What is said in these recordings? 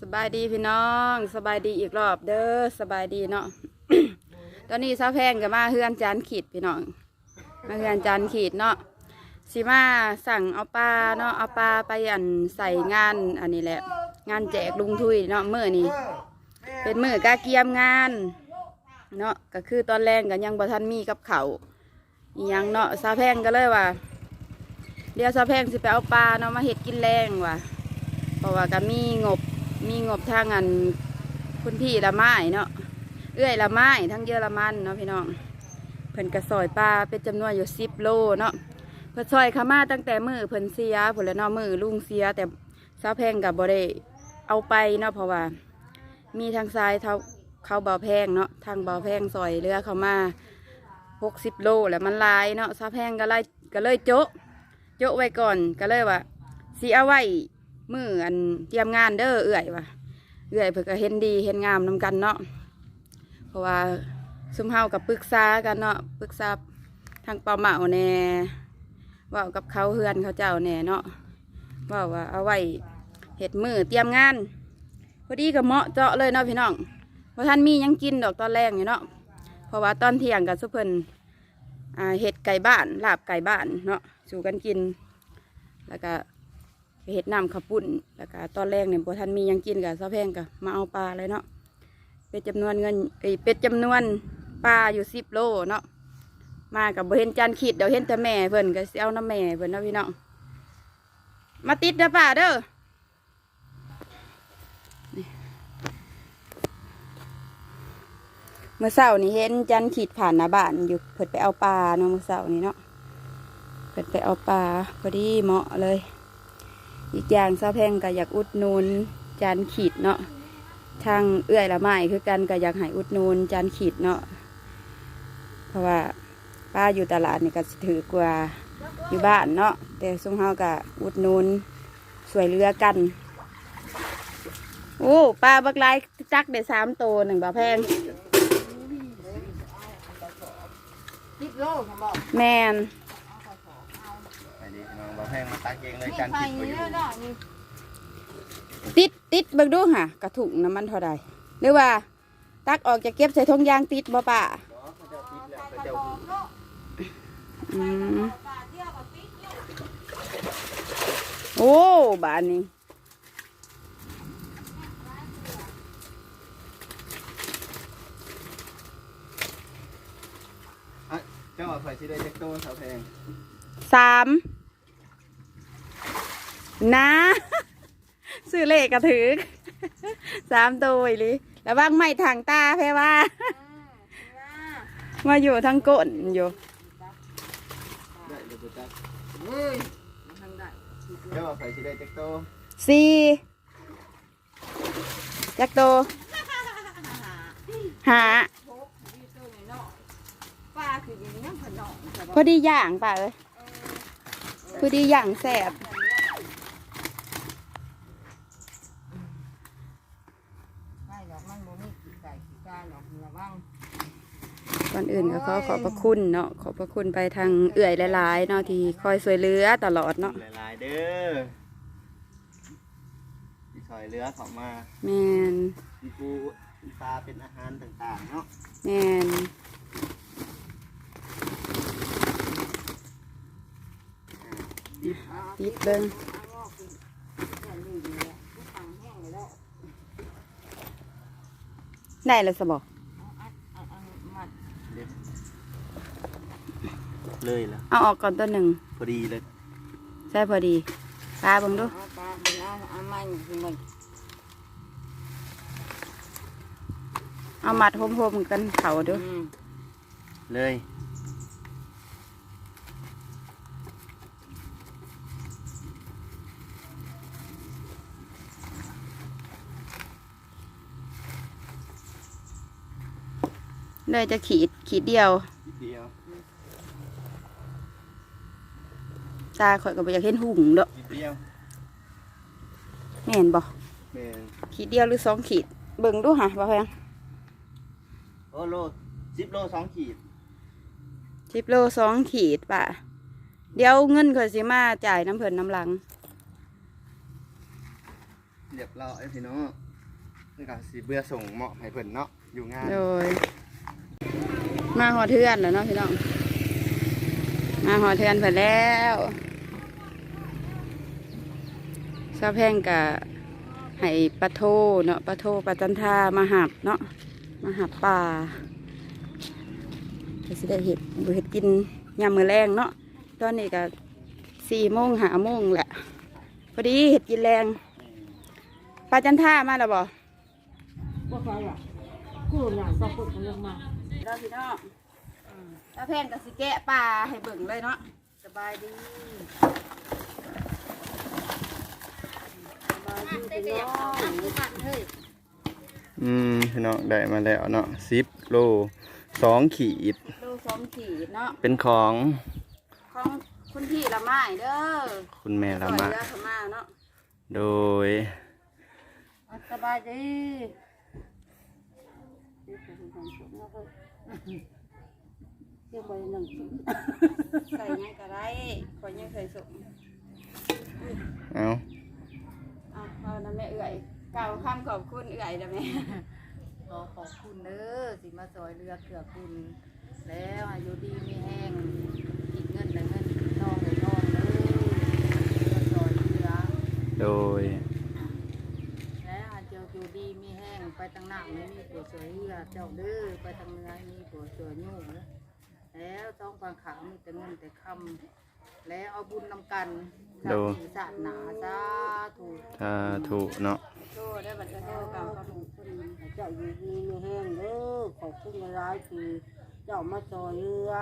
สบายดีพี่น้องสบายดีอีกรอบเด้อสบายดีเนาะ ตอนนี้ซาแพงกับมาเฮือนจานขีดพี่น้อง มาเฮือนจานขีดเนาะสิมาสั่งเอาปลาเนาะเอาปลาไปอันใส่งานอันนี้แหละ งานแจกลุงทุยเนาะมื่อนี้เป็นมือกาเกียมงานเนาะก็คือตอนแรกกันยังบ่ทันมีกับเขาอยังเนาะซาแพงก็เลยว่าเดี๋ยวซาแพงสิไปเอาปลาเนาะมาเห็ดกินแรงว่ะเพราะว่าก็มีงบ มีงบทางอันคุณพี่ละไม้เนาะเอื้อยละไม้ทั้งเยอรมันเนาะพี่น้องเพิ่นกระซอยปลาเป็นจำนวนอยู่สิบโลเนาะเพิ่นซอยขามาตั้งแต่มือเพิ่นเสียผลแล้วเนาะมือลุงเสีย แต่สาวแพงกับบ่ได้เอาไปเนาะเพราะว่า มีทางซ้ายเท่าเขาเบาแพงเนาะทางเบาแพงซอยเรือเขามาหกสิบโลแล้วมันลายเนาะสาวแพงก็เลยก็เลยโจ๊ะโจ๊ะไว้ก่อนก็เลยว่าสีเอาไว้ มืออันเตรียมงานเด้อเอื่อยว่ะเอื่อยเพื่อก็เห็นดีเห็นงามนำกันเนาะเพราะว่าซุมเฮากับปรึกษากันเนาะปรึกษาทางเป่าเหมาแน่เว่ากับเขาเฮือนเขาเจ้าแน่เนาะเว่าว่าเอาไว้เห็ดมือเตรียมงานพอดีกับเหมาะเจาะเลยเนาะพี่น้องเพราะท่านมียังกินดอกตอนแรกอยู่เนาะเพราะว่าตอนเที่ยงกับสุเพิ่นเห็ดไก่บ้านลาบไก่บ้านเนาะสู่กันกินแล้วก็ เห็ดน้ำขับปุ่นแล้วก็ตอนแรกเนี่ยพอท่านมียังกินกับซาแพงก็มาเอาปลาเลยเนาะเป็นจำนวนเงินเอ้เป็นจำนวนปลาอยู่สิบโลเนาะมากับบ่เห็นจานขีดเดี๋ยวเห็นแต่แม่เพิ่นก็สิเอาน้ำแม่เพิ่นเนาะพี่น้องมาติดเด้อป้าเด้อเมื่อเช้านี่เห็นจันขีดผ่านหน้าบ้านอยู่เพิ่นไปเอาปลาเนาะเมื่อเช้านี่เนาะเพิ่นไปเอาปลาพอดีเหมาะเลย อีกอย่างซาแพงก็อยากอุดหนูนจานขีดเนาะทางเอื้อยละไม้คือกันก็อยากให้อุดหนูนจานขีดเนาะเพราะว่าป้าอยู่ตลาดนี่ก็สิถือกว่าอยู่บ้านเนาะแต่ซุ่มเฮาก็อุดหนูนสวยเรือกันโอ้ปลาบักลายจักได้สามตัวหนึ่งบาแพงสิบโลผมบอกแมน ตักเองเลยนี่จานไปคิดบ่อนี่ยู่เนาะนี่ติดติดเบิกดูค่ะ กระถุงน้ำมันเท่าใดหรือว่า ตักออกจะเก็บใส่ทงยางติดบ่ป่าเขาจะติดแล้วเขาจะอืมโอ้บานนี้อะเจ้าว่าข่อยสิได้จักโตสาวแพงสาม นะซื้อเลขกระถือสามตัวอีหลิแล้วว่างไม่ทางตาแพ่ว่า มาอยู่ทางก้นอยู่ได้หรือบ่จักเฮ้ยทางได้เจ้าว่าข่อยสิได้จักโตสี่จักโตวหาป้าคืออย่างนี้ขนมพอดีย่างป่ะเอ้ยพอดีย่างแสบ ไม่หรอกมันบ่มีขี้ไก่ขี้กาหรอกระวังก่อนอื่นก็ขอขอบพระคุณเนาะขอบพระคุณไปทางเอื่อยหลายๆเนาะที่คอยช่วยเหลือตลอดเนาะหลายๆเด้อที่ซอยเรือเข้ามาแมนมีปูมีปลาเป็นอาหารต่างๆเนาะแมนติดเบิ้ง ได้แล้วสบอกเลยล่ะเอาออกก่อนตัวหนึ่งพอดีเลย ใช่พอดีตาเบังดูเอาปลาเป็นเอาเอามันคือมันเอามัดโฮมๆกันเขาดูอืมเลย เลยจะขีดขีดเดียวนิดเดียวตาข่อยก็บ่อยากเห็นหุ่งเด้อนิดเดียวแม่นบ่แม่นขีดเดียวหรือสองขีด เบิ่งดูหะบ่แพงโอ้โลสิบโลสองขีดสิบโลสองขีดป่ะเดี๋ยวเงินข่อยสิมาจ่ายน้ำเพิ่นน้ำหลัง เรียบร้อยพี่น้องนี่ก็สิเบื่อส่งเหมาะให้เพิ่นเนาะอยู่งาน โดย มาหอเทือนแล้วเนาะพี่น้อง มาหอเทือนเพิ่นแล้วซาแพงกะให้ปะโทเนาะปะโทปะจันทามาหับเนาะมาหับป่าก็สิได้เห็ดบ่เห็ดกินยามือแรงเนาะตอนนี้ก็สี่โมงหาโมงแหละพอดีเห็ดกินแรงปลาจันทามาแล้วบ่บ่ใช่อะกูน่ะก็พูดกันลงมา เราพี่น้องถ้าแพงกับสิแกะปลาให้เบิ่งเลยเนาะ สบายดีสบายดีพี่น้องเฮ้ยอืมพี่น้องได้มาแล้วเนาะ10โลสองขีด ดูสองขีดเนาะ เป็นของของคุณพี่ละไม้เด้อคุณแม่ละมาซอยเรือเขามาเนาะโดยสบายดี เรื่องใบหนังสือใส่หยังก็ได้ขอยยังเคยส่งเอาเอาเอานะแม่เอื่อยกล่าวคำขอบคุณเอื่อยนะแม่ขอขอบคุณเด้อสิมาซอยเรือเกือคุณ แล้วอายุดีมีแห้งกินเงินได้เงินกินทองได้ทองเด้อมาซอยเรือ โดย และอาจจะอยู่ดีมีแห้งไป ทางหน้าไม่มีตัวสวยเรือเจ้าเด้อไปทางเหนือมีตัวสวยยุ่งเด้อแล้วต้องฟังขาวมีแต่เงินแต่คำแล้วเอาบุญนำกันโดศาสนาสาธุถ้าถูกเนาะโทษได้บัตรโทษกล่าวคำขอบคุณเจ้าอยู่ดีมีแห้งเด้อขอบคุณร้ายคือเจ้ามาซอยเรือ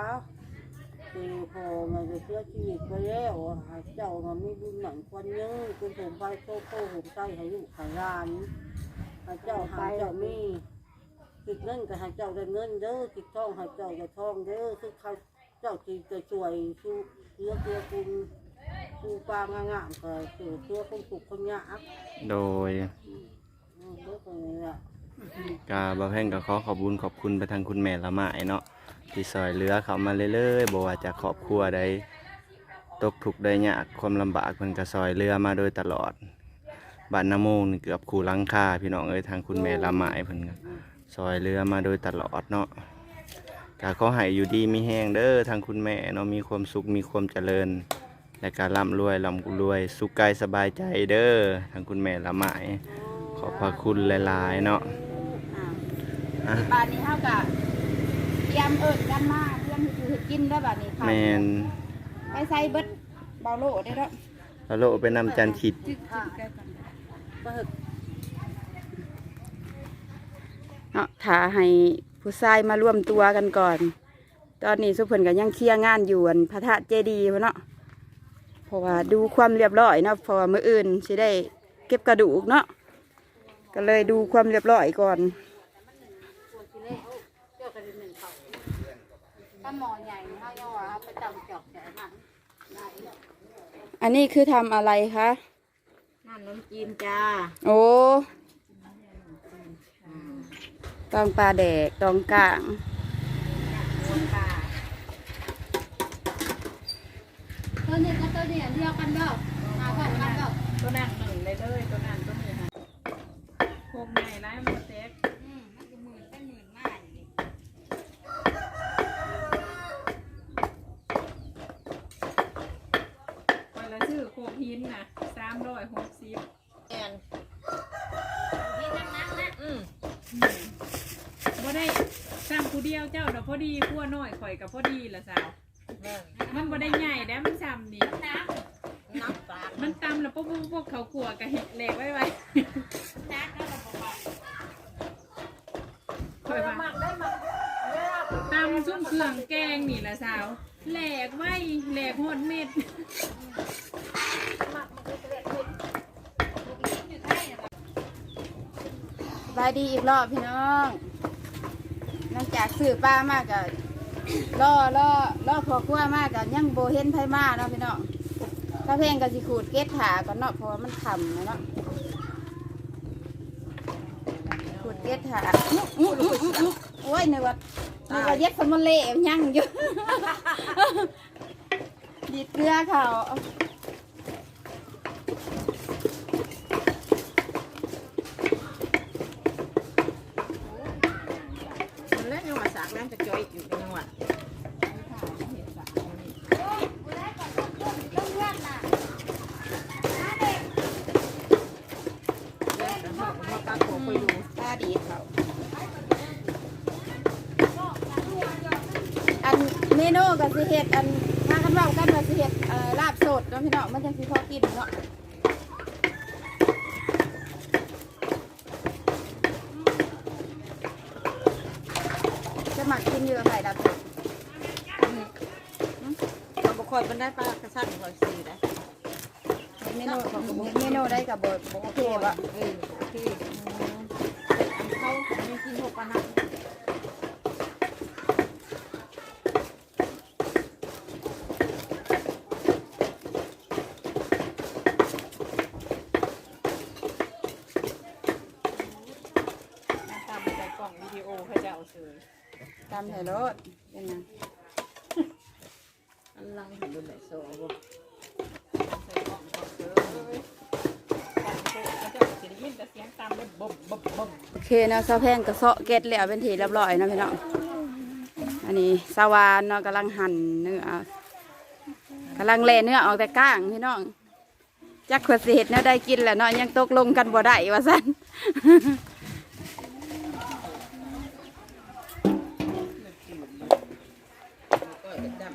คือพอมันจะเสียชีวิตไปแล้วให้เจ้ามันมีบุญหนังคนยังคุณผมไปโตโตผมใจให้ลูกให้หลาน ให้เจ้าหาเจ้ามีคิดเงินก็ให้เจ้าได้เงินเด้อคิดทองให้เจ้าได้ทองเด้อคือเขาเจ้าจีจะช่วยสู้เรือเรือคุณสู้ปลางงามๆก็สู้เรือคนสุขคนยากโดยอืมเด้อคนนี้ละกาบ่าวแพงก็ขอขอบคุญขอบคุณไปทางคุณแม่ละไม้เนาะที่ซอยเหลือเขามาเรื่อยๆบ่ว่าจะครอบครัวใดตกทุกข์ได้ยากความลำบากเพิ่นก็ซอยเรือมาโดยตลอด บ้านนาโมงนี่เกือบคู่หลังคาพี่น้องเอ้ยทางคุณแม่ละไม้เพิ่นก็ซอยเรือมาโดยตลอดเนาะก็ขอให้อยู่ดีมีแห้งเด้อทางคุณแม่เนาะมีความสุขมีความเจริญ และการร่ำรวยร่ำรวย สุขกายสบายใจเด้อทางคุณแม่ละไม้ขอบพระคุณหลายๆเนาะอ่าที่บ้านนี้เท่ากับเตรียมเอิดกันมาเตรียมอยู่เห็ดกินได้อบ้านนี้ค่ะแมนไปใส่เบิดเบาโลได้แล้วแล้วโลไปนำจันขิด จึ๊กจึ๊กแก้ว กันเปิดเนาะถ้าให้ผู้ชายมาร่วมตัวกันก่อน ตอนนี้สุเพิ่นก็ยังเคลียร์งานอยู่อันพระธาตุเจดีย์พุ่นเนาะเพราะว่าดูความเรียบร้อยเนาะเพราะว่ามื้ออื่นสิได้เก็บกระดูกเนาะก็เลยดูความเรียบร้อยก่อนตัวที่เล็กเจ้ากันหนึ่งเขาถ้าหมอใหญ่เขาย่อเขาไปจำจอกแต่มันได้แล้วอันนี้คือทำอะไรคะ น้ำน้ำจีนจ้าโอ้ตองปลาแดกตองกลาง คนตาตัวนี้กับตัวนี้เดียวกันเด้อมาพร้อมกันเด้อ ตัวนั้นหนึ่งเลยเลยตัวนั้นตัวนี้ค่ะโคมใหญ่ร้ายมันเซ็ก อืมมันจะหมื่นเป็นหมื่นมากนี่ วันละชื่อโคมหินนะสามร้อยหกสิบแอนนี่นักนักนะอืมบ่ได้สร้างผู้เดียวเจ้าเราพอดีขั้วน้อยข่อยกับพอดีละสาว แม่มันบ่ได้ใหญ่แล้วมันซ้ำนี่น้ำน้ำปลามันตำแล้วพวกพวกเขากลัวกับเห็ดเหล็กไว้ไว้นักแล้วเราบอกว่าข่อยว่ามักได้มักเวลาตำซุ่มเครื่องแกงนี่ละสาว แหลกไว้แหลกหดเม็ดบายดีอีกรอบพี่น้องหลังจากซื้อปลามากกับล่อล่อล่อพอครัวมากกับยังโบเห็นไผมาเนาะพี่น้องถ้าเพลงกับสิขูดเกตถาก่อนเนาะเพราะว่ามันขำนะเนาะขูดเกตถาอื้ออื้ออื้ออื้อโอ้ยนึกว่า นี่ก็เย็ดสมันเลยยั่งอยู่ ดีเกลือเขาเล่นยังหวสากนั่งจะจอยอยู่นยังหะตาดีเขา เมนูกับสิเห็ดอันถ้ากันเว่ากันว่าสิเห็ดเอ่อลาบสดเนาะพี่น้องมันจังสิพอกินเนาะจะหมักกินเยอะไข่ลาบสดเราบุคคลมันได้ปลากระชันคอยสีได้เมนูเมนูได้กับบ่บ่โอเคบ่ เออโอเคอันเขาไม่กินหกปานนั้นหน้าตาเป็นใจกล่องวิดีโอเขาจะเอาเสย ตามไถ่รถเป็นไงอันลังเห็นดูไหนโซ่บ่ใส่กล่องก่อนเสยกล่องโซ่เขาจะจะได้ยินแต่เสียงตามเลยบ่มบ่มบ่มโอเคเนาะซาแพงกระเซาะเก็ดแล้วเป็นทีเรียบร้อยเนาะพี่น้องอันนี้สาวานเนาะกำลังหั่นเนื้อกำลังเล่เนื้อออกแต่ก้างพี่น้องจักขวดสิเห็ดเนาะได้กินแล้วเนาะยังตกลงกันบ่ได้ว่าซั่น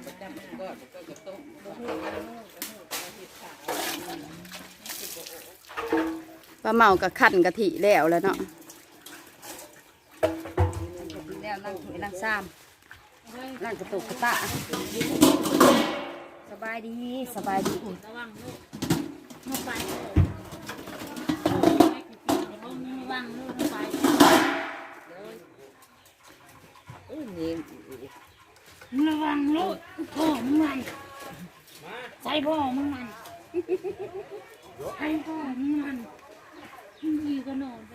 ก็ดำดำก็ก็ก็ต้มบ่ฮู้บ่ฮู้บ่ฮู้บ่เฮ็ดขาวปลาเมากับขันกะทิแล้วแล้วเนาะแล้วนั่งถอยนั่งซ้ำนั่งกระตุกกระตะสบายดีสบายดีอุ่นระวังลูกเข้าไประวังลูกเข้าไปอุ้ยนี่ระวังลูก พ่อมึงมันใส่พ่อมึงมันใส่พ่อมึงมันดีก็นอนไป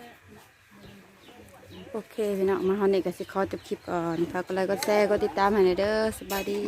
โอเคพี่น้องมาฮอนนี่ก็สิขอจบคลิปก่อนฝากกดไลค์กดแชร์กดติดตามให้หน่อยเด้อสบายดี